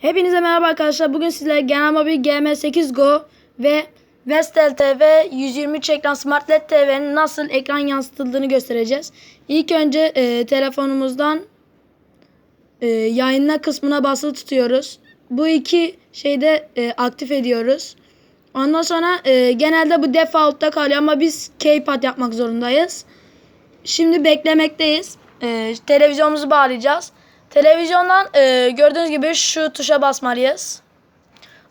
Hepinize merhaba arkadaşlar. Bugün sizlere Genel Mobil GM8 Go ve Vestel TV 123 ekran Smart LED TV'nin nasıl ekran yansıtıldığını göstereceğiz. İlk önce e, telefonumuzdan e, yayınla kısmına basılı tutuyoruz. Bu iki şeyde e, aktif ediyoruz. Ondan sonra e, genelde bu default'ta kalıyor ama biz keypad yapmak zorundayız. Şimdi beklemekteyiz. Ee, televizyonumuzu bağlayacağız. Televizyondan e, gördüğünüz gibi şu tuşa basmalıyız.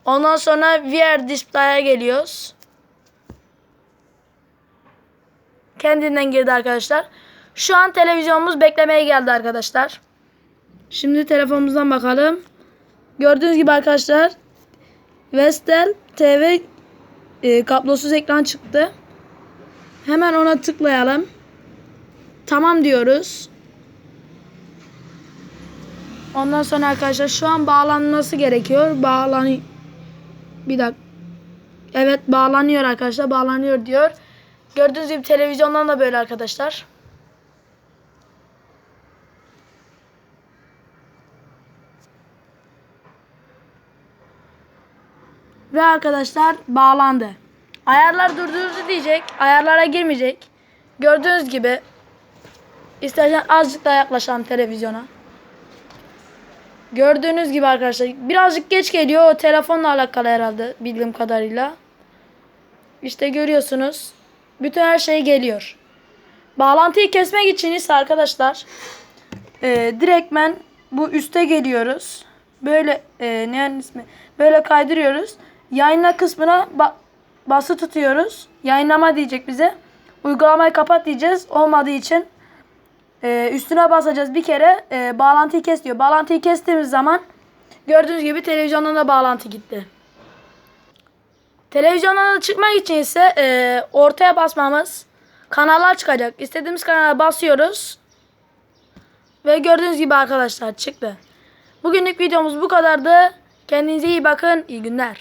Ondan sonra VR display'e geliyoruz. Kendinden girdi arkadaşlar. Şu an televizyonumuz beklemeye geldi arkadaşlar. Şimdi telefonumuzdan bakalım. Gördüğünüz gibi arkadaşlar Vestel TV e, kablosuz ekran çıktı. Hemen ona tıklayalım. Tamam diyoruz. Ondan sonra arkadaşlar şu an bağlanması gerekiyor. Bağlan Bir dakika. Evet bağlanıyor arkadaşlar. Bağlanıyor diyor. Gördüğünüz gibi televizyondan da böyle arkadaşlar. Ve arkadaşlar bağlandı. Ayarlar durdurdu diyecek. Ayarlara girmeyecek. Gördüğünüz gibi istersen azıcık daha yaklaşalım televizyona. Gördüğünüz gibi arkadaşlar birazcık geç geliyor. O telefonla alakalı herhalde bildiğim kadarıyla. İşte görüyorsunuz. Bütün her şey geliyor. Bağlantıyı kesmek için ise arkadaşlar e, direktmen bu üste geliyoruz. Böyle e, ne yani ismi? Böyle kaydırıyoruz. Yayınla kısmına ba- bası tutuyoruz. Yayınlama diyecek bize. Uygulamayı kapat diyeceğiz. Olmadığı için e, üstüne basacağız bir kere. E, bağlantıyı kes diyor. Bağlantıyı kestiğimiz zaman gördüğünüz gibi televizyondan da bağlantı gitti. Televizyondan da çıkmak için ise e, ortaya basmamız kanallar çıkacak. İstediğimiz kanala basıyoruz. Ve gördüğünüz gibi arkadaşlar çıktı. Bugünlük videomuz bu kadardı. Kendinize iyi bakın. İyi günler.